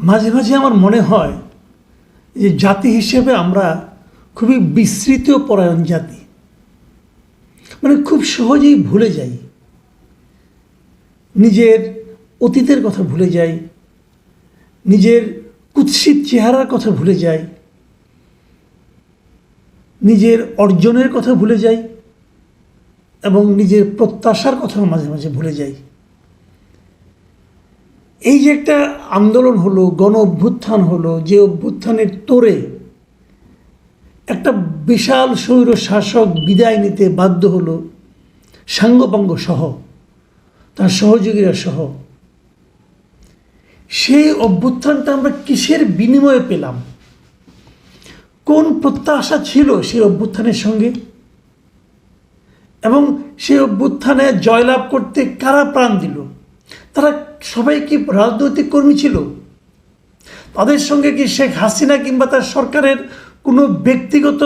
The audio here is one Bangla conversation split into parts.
মাঝে মাঝে আমার মনে হয় যে জাতি হিসেবে আমরা খুবই বিস্তৃত পরায়ণ জাতি। মানে খুব সহজেই ভুলে যাই। নিজের অতীতের কথা ভুলে যাই। নিজের কুৎসিত চেহারার কথা ভুলে যাই। নিজের অর্জনের কথা ভুলে যাই। এবং নিজের প্রত্যাশার কথাও মাঝে মাঝে ভুলে যাই। এই যে একটা আন্দোলন হলো, গণ অভ্যুত্থান হলো, যে অভ্যুত্থানের তোরে একটা বিশাল স্বৈর শাসক বিদায় নিতে বাধ্য হলো সাঙ্গপাঙ্গ সহ, তার সহযোগীরা সহ। সেই অভ্যুত্থানটা আমরা কিসের বিনিময়ে পেলাম? কোন প্রত্যাশা ছিল সেই অভ্যুত্থানের সঙ্গে? এবং সেই অভ্যুত্থানে জয়লাভ করতে কারা প্রাণ দিল? তারা সবাই কি রাজনৈতিক কর্মী ছিল? তাদের সঙ্গে কি শেখ হাসিনা কিংবা তার সরকারের কোনো ব্যক্তিগত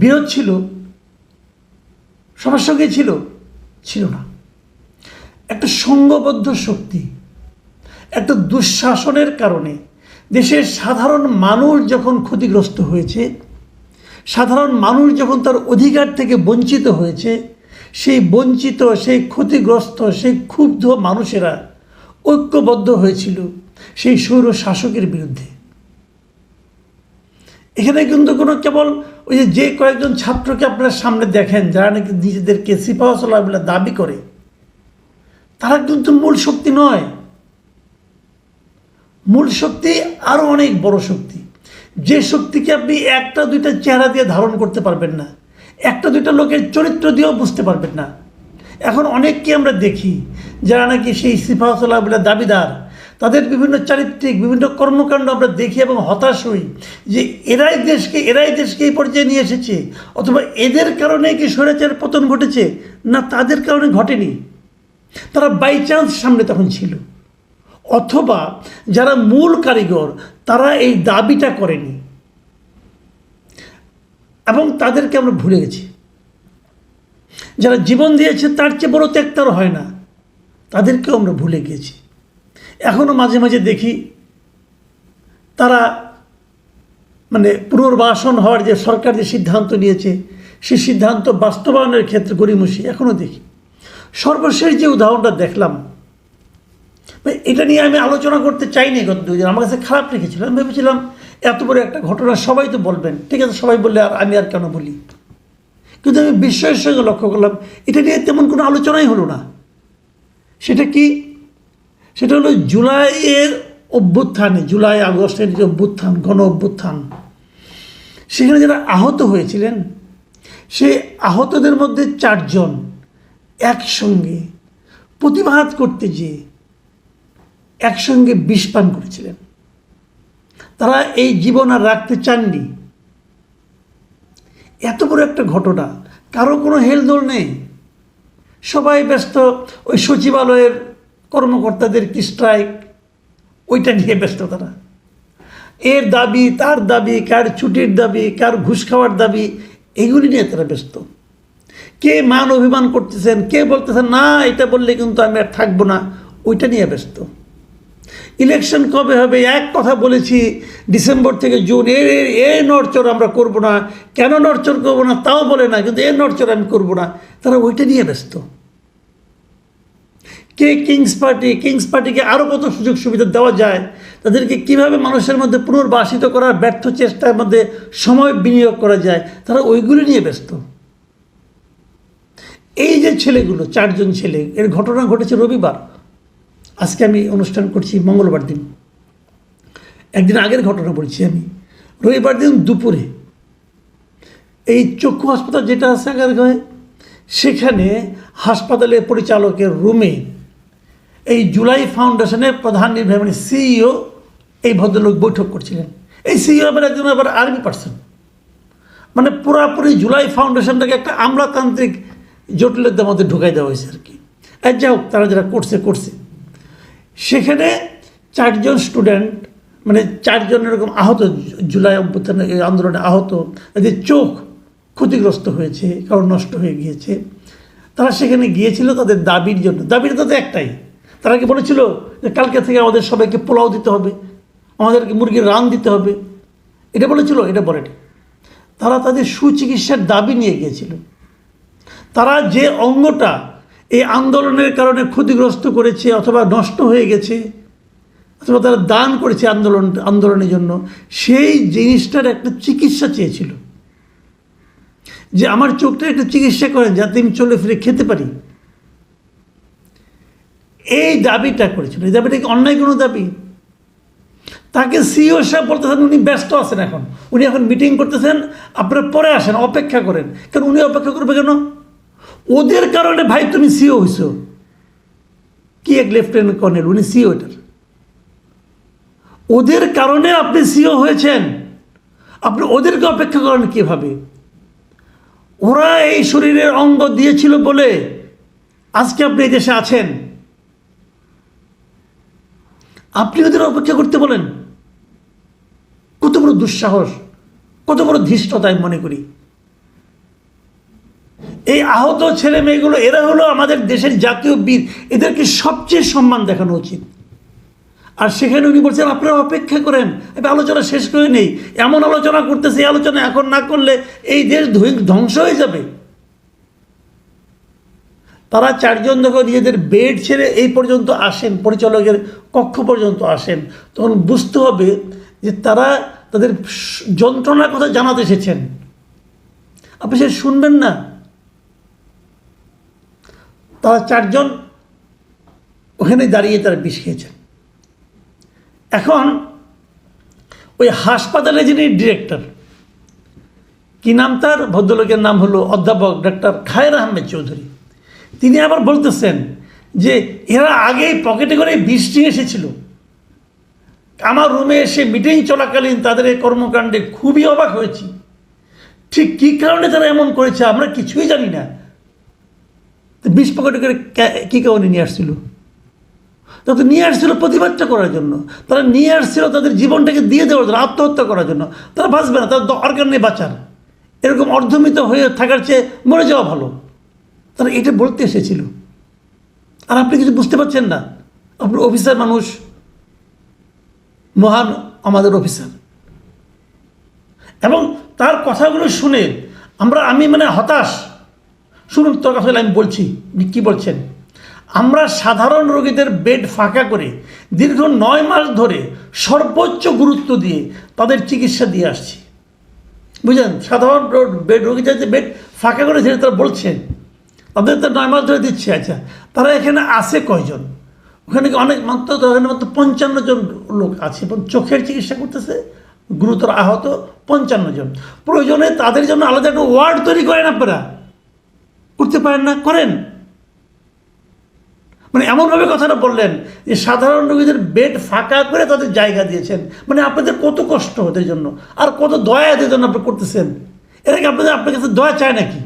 বিরোধ ছিল? সবার সঙ্গে ছিল? ছিল না। একটা সঙ্গবদ্ধ শক্তি, একটা দুঃশাসনের কারণে দেশের সাধারণ মানুষ যখন ক্ষতিগ্রস্ত হয়েছে, সাধারণ মানুষ যখন তার অধিকার থেকে বঞ্চিত হয়েছে, সেই বঞ্চিত, সেই ক্ষতিগ্রস্ত, সেই ক্ষুব্ধ মানুষেরা ঐক্যবদ্ধ হয়েছিল সেই সৌর শাসকের বিরুদ্ধে। এখানে কিন্তু কোনো কেবল ওই যে যে কয়েকজন ছাত্রকে আপনারা সামনে দেখেন, যারা নাকি নিজেদেরকে সিপাহসলা বলে দাবি করে, তারা কিন্তু মূল শক্তি নয়। মূল শক্তি আরও অনেক বড় শক্তি। যে শক্তিকে আপনি একটা দুইটা চেহারা দিয়ে ধারণ করতে পারবেন না, একটা দুইটা লোকের চরিত্র দিয়েও বুঝতে পারবেন না এখন অনেককে আমরা দেখি যারা নাকি সেই সিফাহতলা বলে দাবিদার। তাদের বিভিন্ন চারিত্রিক, বিভিন্ন কর্মকাণ্ড আমরা দেখি এবং হতাশ হই যে এরাই দেশকে এরাই দেশকে এই পর্যায়ে নিয়ে এসেছে। অথবা এদের কারণে কি স্বৈরাচার পতন ঘটেছে? না, তাদের কারণে ঘটেনি। তারা বাই চান্স সামনে তখন ছিল। অথবা যারা মূল কারিগর, তারা এই দাবিটা করেনি। এবং তাদেরকে আমরা ভুলে গেছি। যারা জীবন দিয়েছে, তার চেয়ে বড় ত্যাগ তার হয় না। তাদেরকেও আমরা ভুলে গিয়েছি। এখনও মাঝে মাঝে দেখি, তারা মানে পুনর্বাসন হওয়ার যে সরকার যে সিদ্ধান্ত নিয়েছে সেই সিদ্ধান্ত বাস্তবায়নের ক্ষেত্রে গরিমসি এখনও দেখি। সর্বশেষ যে উদাহরণটা দেখলাম এটা নিয়ে আমি আলোচনা করতে চাইনি গত দুই আমার কাছে খারাপ লেগেছিল। আমি ভেবেছিলাম, এত বড় একটা ঘটনা সবাই তো বলবেন। ঠিক আছে, সবাই বললে আর আমি আর কেন বলি? কিন্তু আমি বিস্ময়ের সঙ্গে লক্ষ্য করলাম, এটা নিয়ে তেমন কোনো আলোচনাই হলো না। সেটা কি? সেটা হলো জুলাইয়ের অভ্যুত্থানে, জুলাই, আগস্টের যে অভ্যুত্থান, গণ অভ্যুত্থান, সেখানে যারা আহত হয়েছিলেন, সেই আহতদের মধ্যে চারজন একসঙ্গে প্রতিবাদ করতে যেয়ে একসঙ্গে বিষ পান করেছিলেন। তারা এই জীবন আর রাখতে চাননি। এত বড় একটা ঘটনা। কারও কোনো হেলদোল নেই। সবাই ব্যস্ত, ওই সচিবালয়ের কর্মকর্তাদের কি স্ট্রাইক ওইটা নিয়ে ব্যস্ত তারা। এর দাবি, তার দাবি, কার ছুটির দাবি, কার ঘুষ খাওয়ার দাবি, এগুলি নিয়ে তারা ব্যস্ত। কে মান অভিমান করতেছেন, কে বলতেছেন, না, এটা বললে কিন্তু আমি আর থাকব না। ওইটা নিয়ে ব্যস্ত। ইলেকশন কবে হবে? এক কথা বলেছি, ডিসেম্বর থেকে জুন। এ, এ- এ নড়চড় আমরা করব না। কেন নড়চড় করব না? তাও বলে না, কিন্তু এ নড়চড় আমি করব না। তারা ওইটা নিয়ে ব্যস্ত। কে কিংস পার্টি, কিংস পার্টিকে আরও কত সুযোগ সুবিধা দেওয়া যায়? তাদেরকে কীভাবে মানুষের মধ্যে পুনর্বাসিত করার ব্যর্থ চেষ্টার মধ্যে সময় বিনিয়োগ করা যায়? তারা ওইগুলি নিয়ে ব্যস্ত। এই যে ছেলেগুলো, চারজন ছেলে, এর ঘটনা ঘটেছে রবিবার। আজকে আমি অনুষ্ঠান করছি মঙ্গলবার দিন। একদিন আগের ঘটনা বলছি আমি। রবিবার দিন দুপুরে এই চক্ষু হাসপাতাল যেটা আছে আগারগাঁয়ে সেখানে হাসপাতালের পরিচালকের রুমে এই জুলাই ফাউন্ডেশনের প্রধান নির্বাহী মানে সিইও এই ভদ্রলোক বৈঠক করছিলেন। এই সিইও আবার একজন আবার আর্মি পার্সন। মানে পুরাপুরি জুলাই ফাউন্ডেশনটাকে একটা আমলাতান্ত্রিক জটিলতার মধ্যে ঢুকাই দেওয়া হয়েছে আর কি। যাই হোক, তারা যারা করছে করছে। সেখানে চারজন স্টুডেন্ট মানে চারজন এরকম আহত, জুলাই অভ্যুত্থানে এই আন্দোলনে আহত এদের চোখ ক্ষতিগ্রস্ত হয়েছে, কারণ নষ্ট হয়ে গিয়েছে। তারা সেখানে গিয়েছিল তাদের দাবির জন্য। দাবির তাদের একটাই, তারা কি বলেছিল যে কালকে থেকে আমাদের সবাইকে পোলাও দিতে হবে, আমাদেরকে মুরগির রান দিতে হবে? এটা বলেছিল, এটা বলেনি। তারা তাদের সুচিকিৎসার দাবি নিয়ে গিয়েছিল। তারা যে অঙ্গটা এই আন্দোলনের কারণে ক্ষতিগ্রস্ত করেছে অথবা নষ্ট হয়ে গেছে, অথবা তারা দান করেছে আন্দোলন, আন্দোলনের জন্য, সেই জিনিসটার একটা চিকিৎসা চেয়েছিল। যে আমার চোখটা একটা চিকিৎসা করেন যাতে আমি চলে ফিরে খেতে পারি। এই দাবিটা করেছিল। এই দাবিটা কি অন্যায় কোনো দাবি? তাকে সিও সাহেব বলতেছেন, উনি ব্যস্ত আছেন এখন। উনি এখন মিটিং করতেছেন, আপনারা পরে আসেন, অপেক্ষা করেন। কেন উনি অপেক্ষা করবে কেন? ওদের কারণে ভাই তুমি সিও হইছো। কি এক লেফটেন্যান্ট কর্নেল? উনি সিও এটার। ওদের কারণে আপনি সিও হয়েছেন। আপনি ওদেরকে অপেক্ষা করেন কীভাবে? ওরা এই শরীরের অঙ্গ দিয়েছিল বলে আজকে আপনি এই দেশে আছেন। আপনি ওদের অপেক্ষা করতে বলেন। কত বড় দুঃসাহস, কত বড় ধৃষ্টতা আমি মনে করি। এই আহত ছেলে মেয়েগুলো, এরা হলো আমাদের দেশের জাতীয় বীর। এদেরকে সবচেয়ে সম্মান দেখানো উচিত। আর সেখানে উনি বলছেন, আপনারা অপেক্ষা করেন, এবার আলোচনা শেষ করে নেই। এমন আলোচনা করতেছে, এই আলোচনা এখন না করলে এই দেশ ধ্বংস হয়ে যাবে। তারা চারজন যখন নিজেদের বেড ছেড়ে এই পর্যন্ত আসেন, পরিচালকের কক্ষ পর্যন্ত আসেন। তখন বুঝতে হবে যে তারা তাদের যন্ত্রণার কথা জানাতে এসেছেন। আপনি সে শুনবেন না। তারা চারজন ওখানে দাঁড়িয়ে তারা বিষ খেয়েছেন। এখন ওই হাসপাতালে যিনি ডিরেক্টর, কি নাম তার? ভদ্রলোকের নাম হলো অধ্যাপক ডাক্তার খায়ের আহমেদ চৌধুরী। তিনি আবার বলতেছেন যে এরা আগেই পকেটে করে বিষ নিয়ে এসেছিল। আমার রুমে এসে মিটিং চলাকালীন তাদের এই কর্মকাণ্ডে খুবই অবাক হয়েছি। ঠিক কী কারণে তারা এমন করেছে আমরা কিছুই জানি না। বিষ পকেটে করে কে- কী কারণে নিয়ে আসছিল? তা তো নিয়ে আসছিল প্রতিবাদটা করার জন্য। তারা নিয়ে আসছিল তাদের জীবনটাকে দিয়ে দেওয়ার জন্য, আত্মহত্যা করার জন্য। তারা বাঁচবে না তার দরকার নেই বাঁচার। এরকম অর্ধমিত হয়ে থাকার চেয়ে মরে যাওয়া ভালো। তারা এটা বলতে এসেছিল। আর আপনি কিছু বুঝতে পারছেন না? আপনি অফিসার মানুষ, মহান আমাদের অফিসার। এবং তার কথাগুলো শুনে আমরা, আমি মানে হতাশ। শুনুন, তোর কথা আমি বলছি কী বলছেন? আমরা সাধারণ রোগীদের বেড ফাঁকা করে দীর্ঘ নয় মাস ধরে সর্বোচ্চ গুরুত্ব দিয়ে তাদের চিকিৎসা দিয়ে আসছি। বুঝলেন? সাধারণ বেড রোগীদের যে বেড ফাঁকা করে যেটা তারা বলছেন। তাদের তো নয় মাস ধরে দিচ্ছে আচ্ছা। তারা এখানে আসে কয়জন? ওখানে অনেক মাত্র ওখানে মাত্র পঞ্চান্ন জন লোক আছে, এবং চোখের চিকিৎসা করতেছে, গুরুতর আহত পঞ্চান্ন জন। প্রয়োজনে তাদের জন্য আলাদা একটা ওয়ার্ড তৈরি করেন আপনারা। করতে পারেন না, করেন। মানে এমনভাবে কথাটা বললেন যে সাধারণ রোগীদের বেড ফাঁকা করে তাদের জায়গা দিয়েছেন। মানে আপনাদের কত কষ্ট ওদের জন্য, আর কত দয়া এদের জন্য আপনি করতেছেন। এরা কি আপনাদের আপনার কাছে দয়া চায় নাকি?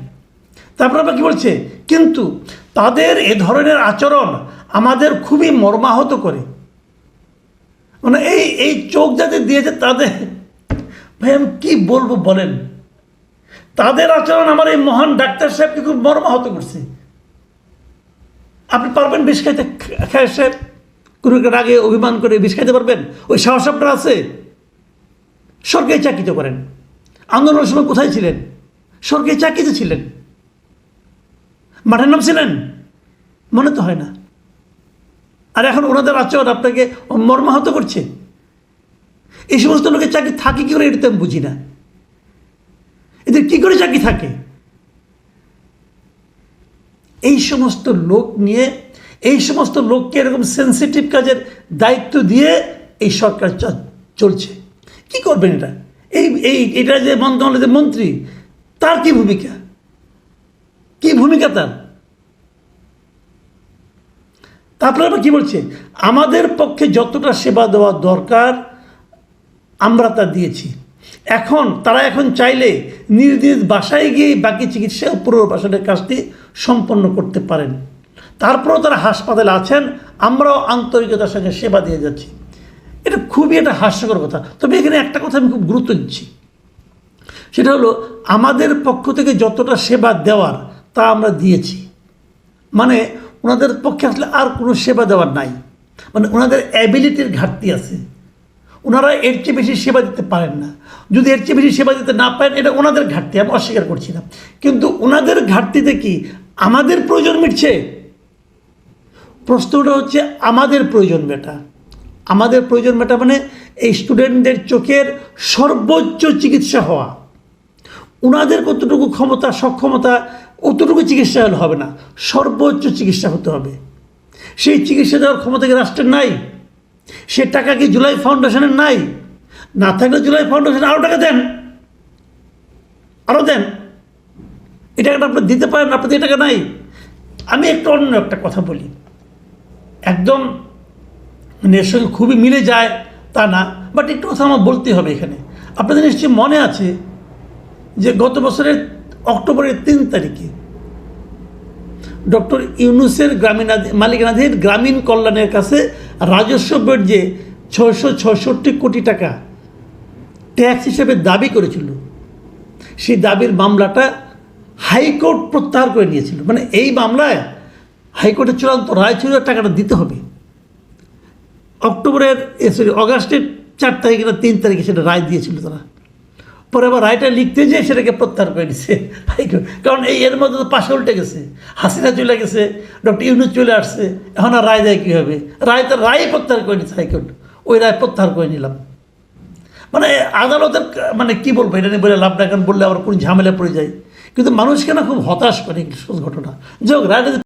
তারপর আপনার কি বলছে? কিন্তু তাদের এ ধরনের আচরণ আমাদের খুবই মর্মাহত করে। মানে এই এই চোখ যাদের দিয়েছে তাদের ভাই, আমি কী বলব বলেন? তাদের আচরণ আমার এই মহান ডাক্তার সাহেবকে খুব মর্মাহত করছে। আপনি পারবেন বিষ খাইতে? খায় সাহেব কুরুকের রাগে অভিমান করে বিষ খাইতে পারবেন? ওই সাহস আপনার আছে? সরকারি চাকরিতে করেন। আন্দোলনের সময় কোথায় ছিলেন? সরকারি চাকরিতে ছিলেন। মাঠের নাম ছিলেন মনে তো হয় না। আর এখন ওনাদের আচরণ আপনাকে মর্মাহত করছে। এই সমস্ত লোকের চাকরি থাকে কি করে এটা আমি বুঝি না। এদের কী করে চাকরি থাকে? এই সমস্ত লোক নিয়ে, এই সমস্ত লোককে এরকম সেন্সিটিভ কাজের দায়িত্ব দিয়ে এই সরকার চলছে। কি করবেন এটা? এই এই, এটা যে মন্ত্রণালয়ের মন্ত্রী, তার কি ভূমিকা? কি ভূমিকা তার? তারপরে আবার কি বলছে? আমাদের পক্ষে যতটা সেবা দেওয়া দরকার, আমরা তা দিয়েছি। এখন তারা এখন চাইলে নিজ নিজ বাসায় গিয়ে বাকি চিকিৎসা পুনর্বাসনের কাজটি সম্পন্ন করতে পারেন। তারপরেও তারা হাসপাতালে আছেন, আমরাও আন্তরিকতার সঙ্গে সেবা দিয়ে যাচ্ছি। এটা খুবই একটা হাস্যকর কথা। তবে এখানে একটা কথা আমি খুব গুরুত্ব দিচ্ছি। সেটা হলো, আমাদের পক্ষ থেকে যতটা সেবা দেওয়ার তা আমরা দিয়েছি। মানে ওনাদের পক্ষে আসলে আর কোনো সেবা দেওয়ার নাই। মানে ওনাদের অ্যাবিলিটির ঘাটতি আছে। ওনারা এর চেয়ে বেশি সেবা দিতে পারেন না। যদি এর চেয়ে বেশি সেবা দিতে না পারেন, এটা ওনাদের ঘাটতি, আমি অস্বীকার করছি না। কিন্তু ওনাদের ঘাটতিতে কি আমাদের প্রয়োজন মিটছে? প্রশ্নটা হচ্ছে, আমাদের প্রয়োজন মেটা। আমাদের প্রয়োজন মেটা মানে এই স্টুডেন্টদের চোখের সর্বোচ্চ চিকিৎসা হওয়া। ওনাদের কতটুকু ক্ষমতা, সক্ষমতা, অতটুকু চিকিৎসা হলে হবে না। সর্বোচ্চ চিকিৎসা হতে হবে। সেই চিকিৎসা দেওয়ার ক্ষমতা কি রাষ্ট্রের নাই? সে টাকা কি জুলাই ফাউন্ডেশনের নাই? না থাকলে জুলাই ফাউন্ডেশন আরও টাকা দেন। আরও দেন। এটা একটা আপনি দিতে পারেন আপনাদের এই টাকা নাই। আমি একটু অন্য একটা কথা বলি। একদম মানে এর সঙ্গে খুবই মিলে যায় তা না বাট একটু কথা আমার বলতে হবে এখানে। আপনাদের নিশ্চয়ই মনে আছে যে গত বছরের অক্টোবরের তিন তারিখে ডক্টর ইউনুসের গ্রামীণ মালিকানাধীন গ্রামীণ কল্যাণের কাছে রাজস্ব বোর্ড যে ছয়শো ছষট্টি কোটি টাকা ট্যাক্স হিসেবে দাবি করেছিল, সেই দাবির মামলাটা হাইকোর্ট প্রত্যাহার করে নিয়েছিল। মানে এই মামলায় হাইকোর্টের চূড়ান্ত রায় ছিল টাকাটা দিতে হবে। অক্টোবরের সরি, অগাস্টের চার তারিখে না তিন তারিখে সেটা রায় দিয়েছিল তারা। পরে আবার রায়টা লিখতে যেয়ে সেটাকে প্রত্যাহার করে নিছে। কারণ এই এর মধ্যে তো পাশে উল্টে গেছে। হাসিনা চলে গেছে, ডক্টর ইউনুস চলে আসছে, এখন আর রায় দেয় কী হবে রায় তো রায় প্রত্যাহার করে নিচ্ছে হাইকোর্ট। ওই রায় প্রত্যাহার করে নিলাম। মানে আদালতের মানে কি বলব, এটা নিয়ে বলে লাভ না, কারণ বললে আবার কোনো ঝামেলা পড়ে যায়। কিন্তু মানুষকে না খুব হতাশ করে ঘটনা? যোগ রায়টা